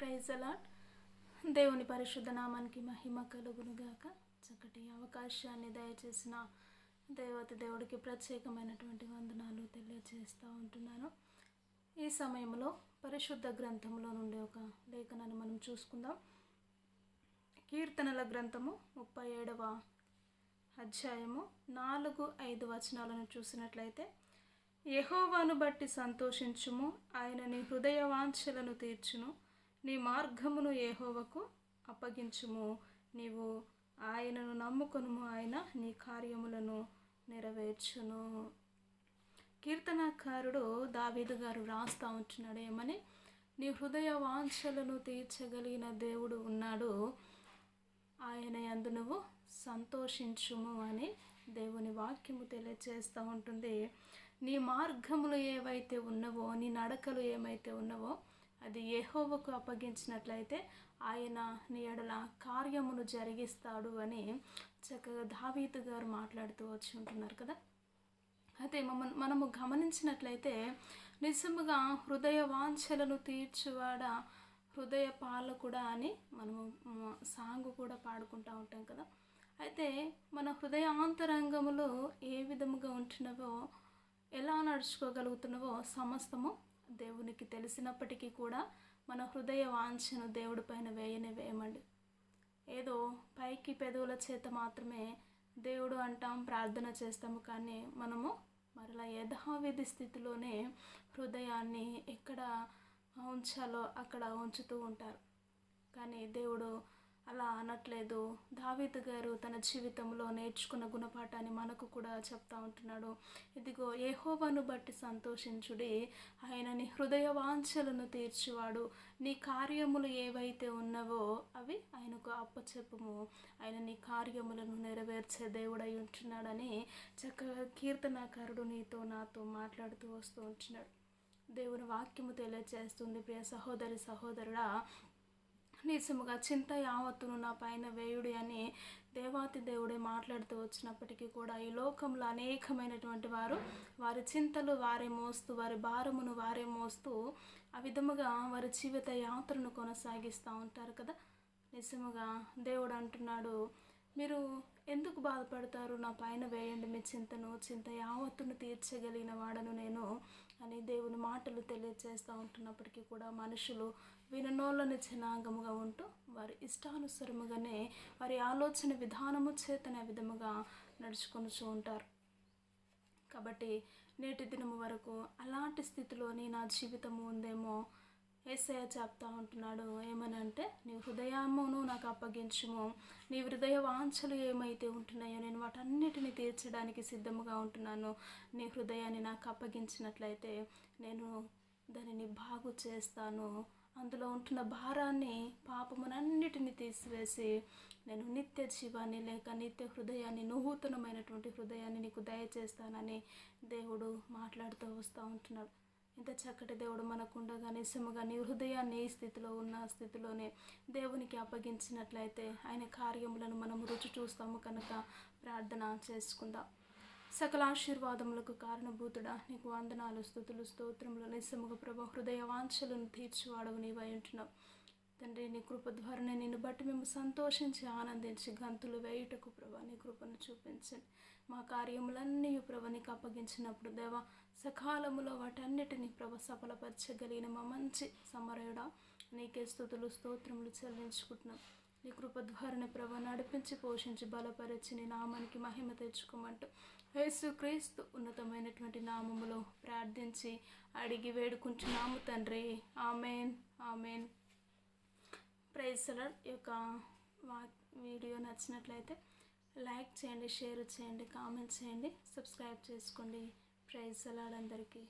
Praise allot దేవుని పరిశుద్ధ నామానికి మహిమ కలుగునుగాక. చక్కటి అవకాశాన్ని దయచేసిన దేవత దేవుడికి ప్రత్యేకమైనటువంటి వందనాలు తెలియజేస్తూ ఉంటున్నాను. ఈ సమయంలో పరిశుద్ధ గ్రంథంలో నుండి ఒక లేఖనాన్ని మనం చూసుకుందాం. కీర్తనల గ్రంథము ముప్పై ఏడవ అధ్యాయము నాలుగు ఐదు వచనాలను చూసినట్లయితే యహోవాను బట్టి సంతోషించుము ఆయన నీ హృదయ వాంఛలను తీర్చును. నీ మార్గమును ఏహోవకు అప్పగించుము. నీవు ఆయనను నమ్ముకొనుము ఆయన నీ కార్యములను నెరవేర్చును. కీర్తనకారుడు దావీదు గారు రాస్తా ఉంటున్నాడు ఏమని? నీ హృదయ వాంఛలను తీర్చగలిగిన దేవుడు ఉన్నాడు. ఆయన యందు నువ్వు సంతోషించుము అని దేవుని వాక్యము తెలియజేస్తూ ఉంటుంది. నీ మార్గములు ఏవైతే ఉన్నవో నీ నడకలు ఏమైతే ఉన్నవో అది యెహోవాకు అప్పగించినట్లయితే ఆయన నీ ఎడల కార్యమును జరిగిస్తాడు అని చక్కగా దావీదు గారు మాట్లాడుతూ వచ్చి ఉంటున్నారు కదా? అయితే మమ మనము గమనించినట్లయితే నిజముగా హృదయ వాంఛలను తీర్చువాడ హృదయ పాలకుడా అని మనము సాంగ్ కూడా పాడుకుంటూ ఉంటాం కదా? అయితే మన హృదయాంతరంగములో ఏ విధముగా ఉంటున్నవో ఎలా నడుచుకోగలుగుతున్నావో సమస్తము దేవునికి తెలిసినప్పటికీ కూడా మన హృదయ వాంఛను దేవుడి పైన వేయనే వేయమండి. ఏదో పైకి పెదవుల చేత మాత్రమే దేవుడు అంటాం ప్రార్థన చేస్తాము కానీ మనము మరలా యథావిధి స్థితిలోనే హృదయాన్ని ఎక్కడ ఉంచాలో అక్కడ ఉంచుతూ ఉంటారు. కానీ దేవుడు అలా అనట్లేదు. దావీదు గారు తన జీవితంలో నేర్చుకున్న గుణపాఠాన్ని మనకు కూడా చెప్తా ఉంటున్నాడు. ఇదిగో ఏహోవను బట్టి సంతోషించుడి. ఆయన నీ హృదయ వాంఛలను తీర్చివాడు. నీ కార్యములు ఏవైతే ఉన్నవో అవి ఆయనకు అప్పచెప్పుము. ఆయన నీ కార్యములను నెరవేర్చే దేవుడై ఉంటున్నాడని చక్కగా కీర్తనాకారుడు నీతో నాతో మాట్లాడుతూ వస్తూ ఉంటున్నాడు. దేవుని వాక్యము తెలియజేస్తుంది ప్రియ సహోదరి సహోదరుడా నిజముగా చింత యావత్తును నా పైన వేయుడి అని దేవాతి దేవుడే మాట్లాడుతూ వచ్చినప్పటికీ కూడా ఈ లోకంలో అనేకమైనటువంటి వారు వారి చింతలు వారే మోస్తూ వారి భారమును వారే మోస్తూ ఆ విధముగా వారి జీవిత యాత్రను కొనసాగిస్తూ ఉంటారు కదా. నిజముగా దేవుడు అంటున్నాడు మీరు ఎందుకు బాధపడతారు? నా పైన వేయండి మీ చింతను చింత యావత్తును తీర్చగలిగిన వాడను నేను అని దేవుని మాటలు తెలియజేస్తూ ఉంటున్నప్పటికీ కూడా మనుషులు విననోళ్ళని జనాంగముగా ఉంటూ వారి ఇష్టానుసరముగానే వారి ఆలోచన విధానము చేతనే విధముగా నడుచుకొనుచూ ఉంటారు. కాబట్టి నేటి దినము వరకు అలాంటి స్థితిలోని నా జీవితము ఉందేమో? ఏసయ్య చెప్తా ఉంటున్నాడు ఏమనంటే నీ హృదయమును నాకు అప్పగించుము. నీ హృదయ వాంఛలు ఏమైతే ఉంటున్నాయో నేను వాటన్నిటిని తీర్చడానికి సిద్ధముగా ఉంటున్నాను. నీ హృదయాన్ని నాకు అప్పగించినట్లయితే నేను దానిని బాగు చేస్తాను. అందులో ఉంటున్న భారాన్ని పాపమునన్నిటిని తీసివేసి నేను నిత్య జీవాన్ని లేక నిత్య హృదయాన్ని నూతనమైనటువంటి హృదయాన్ని నీకు దయచేస్తానని దేవుడు మాట్లాడుతూ వస్తూ ఉంటున్నాడు. ఇంత చక్కటి దేవుడు మనకుండగా నిజముగా నీ హృదయాన్ని ఈ స్థితిలో ఉన్న స్థితిలోనే దేవునికి అప్పగించినట్లయితే ఆయన కార్యములను మనం రుచి చూస్తాము కనుక ప్రార్థన చేసుకుందాం. సకల ఆశీర్వాదములకు కారణభూతుడా. నీకు వందనాలు స్థుతులు స్తోత్రములు నిస్సముఖ ప్రభ హృదయ వాంఛలను తీర్చివాడవు నీవై ఉంటున్నావు. తండ్రి నీ కృప ద్వారానే నిన్ను బట్టి మేము సంతోషించి ఆనందించి గంతులు వేయుటకు ప్రభా నీ కృపను చూపించండి. మా కార్యములన్నీ ప్రభ నీకు అప్పగించినప్పుడు దేవ సకాలములో వాటన్నిటిని ప్రభ సఫలపరచగలిగిన మా మంచి సమరయుడా. నీకే స్థుతులు స్తోత్రములు చెల్లించుకుంటున్నాం. నీ కృపద్వారణ ప్రభ నడిపించి పోషించి బలపరిచి నీ నామానికి మహిమ తెచ్చుకోమంటూ యేసు క్రీస్తు ఉన్నతమైనటువంటి నామములో ప్రార్థించి అడిగి వేడుకుంటున్నాము తండ్రి. ఆమెన్. ఆమెన్. ప్రైజ్ సలాడ్ యొక్క వా వీడియో నచ్చినట్లయితే లైక్ చేయండి షేర్ చేయండి కామెంట్ చేయండి సబ్స్క్రైబ్ చేసుకోండి. ప్రైజ్ సలాడ్ అందరికీ.